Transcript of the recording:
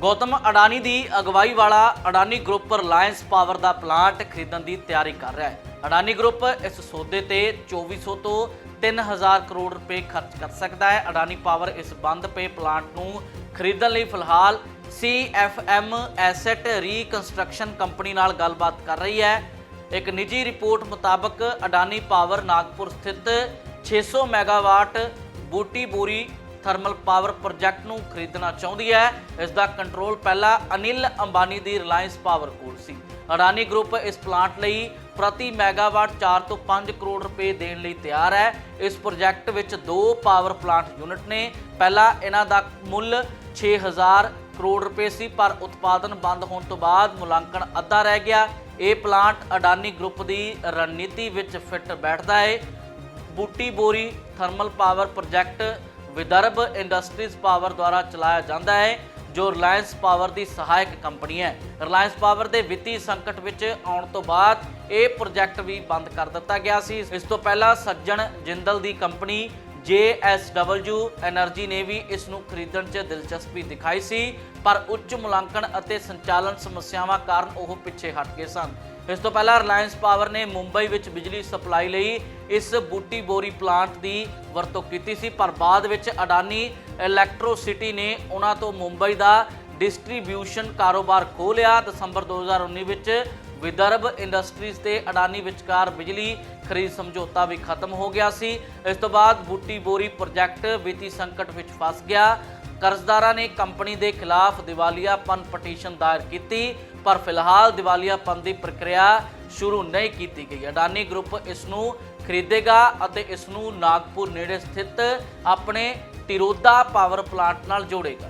ਗੌਤਮ ਅਡਾਨੀ ਦੀ ਅਗਵਾਈ ਵਾਲਾ ਅਡਾਨੀ ਗਰੁੱਪ ਰਿਲਾਇੰਸ ਪਾਵਰ ਦਾ ਪਲਾਂਟ ਖਰੀਦਣ ਦੀ ਤਿਆਰੀ ਕਰ ਰਿਹਾ ਹੈ। ਅਡਾਨੀ ਗਰੁੱਪ ਇਸ ਸੌਦੇ ਤੇ 2400 ਤੋਂ 3000 ਕਰੋੜ ਰੁਪਏ ਖਰਚ ਕਰ ਸਕਦਾ ਹੈ। ਅਡਾਨੀ ਪਾਵਰ ਇਸ ਬੰਦ ਪਏ ਪਲਾਂਟ ਨੂੰ ਖਰੀਦਣ ਲਈ ਫਿਲਹਾਲ CFM ਐਸੈਟ ਰੀਕਨਸਟਰਕਸ਼ਨ ਕੰਪਨੀ ਨਾਲ ਗੱਲਬਾਤ ਕਰ ਰਹੀ ਹੈ। ਇੱਕ ਨਿੱਜੀ ਰਿਪੋਰਟ ਮੁਤਾਬਕ ਅਡਾਨੀ ਪਾਵਰ ਨਾਗਪੁਰ ਸਥਿਤ 600 ਮੈਗਾਵਾਟ ਬੂਟੀ ਬੋਰੀ ਥਰਮਲ ਪਾਵਰ ਪ੍ਰੋਜੈਕਟ ਨੂੰ ਖਰੀਦਣਾ ਚਾਹੁੰਦੀ ਹੈ। ਇਸ ਦਾ ਕੰਟਰੋਲ ਪਹਿਲਾਂ ਅਨਿਲ ਅੰਬਾਨੀ ਦੀ ਰਿਲਾਇੰਸ ਪਾਵਰ ਕੋਲ ਸੀ। ਅਡਾਨੀ ਗਰੁੱਪ ਇਸ ਪਲਾਂਟ ਲਈ ਪ੍ਰਤੀ ਮੈਗਾਵਾਟ 4 ਤੋਂ 5 ਕਰੋੜ ਰੁਪਏ ਦੇਣ ਲਈ ਤਿਆਰ ਹੈ। ਇਸ ਪ੍ਰੋਜੈਕਟ ਵਿੱਚ ਦੋ ਪਾਵਰ ਪਲਾਂਟ ਯੂਨਿਟ ਨੇ। ਪਹਿਲਾਂ ਇਹਨਾਂ ਦਾ ਮੁੱਲ 6000 ਕਰੋੜ ਰੁਪਏ ਸੀ, ਪਰ ਉਤਪਾਦਨ ਬੰਦ ਹੋਣ ਤੋਂ ਬਾਅਦ ਮੁਲਾਂਕਣ ਅੱਧਾ ਰਹਿ ਗਿਆ। ਇਹ ਪਲਾਂਟ ਅਡਾਨੀ ਗਰੁੱਪ ਦੀ ਰਣਨੀਤੀ ਵਿੱਚ ਫਿੱਟ ਬੈਠਦਾ ਹੈ। Butibori thermal power project Vidarbha industries power ਦੁਆਰਾ ਚਲਾਇਆ ਜਾਂਦਾ ਹੈ, ਜੋ ਰਿਲਾਇੰਸ ਪਾਵਰ ਦੀ ਸਹਾਇਕ ਕੰਪਨੀ ਹੈ। ਰਿਲਾਇੰਸ ਪਾਵਰ ਦੇ ਵਿੱਤੀ ਸੰਕਟ ਵਿੱਚ ਆਉਣ ਤੋਂ ਬਾਅਦ ਇਹ ਪ੍ਰੋਜੈਕਟ ਵੀ ਬੰਦ ਕਰ ਦਿੱਤਾ ਗਿਆ ਸੀ। ਇਸ ਤੋਂ ਪਹਿਲਾਂ ਸੱਜਣ ਜਿੰਦਲ ਦੀ ਕੰਪਨੀ JSW એનર્ਜੀ ਨੇ ਵੀ ਇਸ ਨੂੰ ਖਰੀਦਣ 'ਚ ਦਿਲਚਸਪੀ ਦਿਖਾਈ ਸੀ, ਪਰ ਉੱਚ ਮੁਲਾਂਕਣ ਅਤੇ ਸੰਚਾਲਨ ਸਮੱਸਿਆਵਾਂ ਕਾਰਨ ਉਹ ਪਿੱਛੇ ਹਟ ਗਏ ਸਨ। ਇਸ ਤੋਂ ਪਹਿਲਾਂ ਰਿਲਾਇੰਸ ਪਾਵਰ ਨੇ ਮੁੰਬਈ ਵਿੱਚ ਬਿਜਲੀ ਸਪਲਾਈ ਲਈ ਇਸ ਬੂਟੀ ਬੋਰੀ ਪਲਾਂਟ ਦੀ ਵਰਤੋਂ ਕੀਤੀ ਸੀ, ਪਰ ਬਾਅਦ ਵਿੱਚ ਅਡਾਨੀ ਇਲੈਕਟ੍ਰੋਸਿਟੀ ਨੇ ਉਹਨਾਂ ਤੋਂ ਮੁੰਬਈ ਦਾ ਡਿਸਟ੍ਰੀਬਿਊਸ਼ਨ ਕਾਰੋਬਾਰ ਖੋਹ ਲਿਆ। ਦਸੰਬਰ 2019 ਵਿੱਚ ਵਿਦਰਭ ਇੰਡਸਟਰੀਜ਼ ਤੇ ਅਡਾਨੀ ਵਿਚਕਾਰ ਬਿਜਲੀ ਖਰੀਦ ਸਮਝੌਤਾ ਵੀ ਖਤਮ ਹੋ ਗਿਆ ਸੀ। ਇਸ ਤੋਂ ਬਾਅਦ ਬੂਟੀ ਬੋਰੀ ਪ੍ਰੋਜੈਕਟ ਵਿੱਤੀ ਸੰਕਟ ਵਿੱਚ ਫਸ ਗਿਆ। ਕਰਜ਼ਦਾਰਾਂ ਨੇ ਕੰਪਨੀ ਦੇ ਖਿਲਾਫ ਦਿਵਾਲੀਆਪਨ ਪਟੀਸ਼ਨ ਦਾਇਰ ਕੀਤੀ, ਪਰ ਫਿਲਹਾਲ ਦਿਵਾਲੀਆਪਨ ਦੀ ਪ੍ਰਕਿਰਿਆ ਸ਼ੁਰੂ ਨਹੀਂ ਕੀਤੀ ਗਈ। ਅਡਾਨੀ ਗਰੁੱਪ ਇਸ ਨੂੰ ਖਰੀਦੇਗਾ ਅਤੇ ਇਸ ਨੂੰ ਨਾਗਪੁਰ ਨੇੜੇ ਸਥਿਤ ਆਪਣੇ ਟਿਰੋਦਾ ਪਾਵਰ ਪਲਾਂਟ ਨਾਲ ਜੋੜੇਗਾ।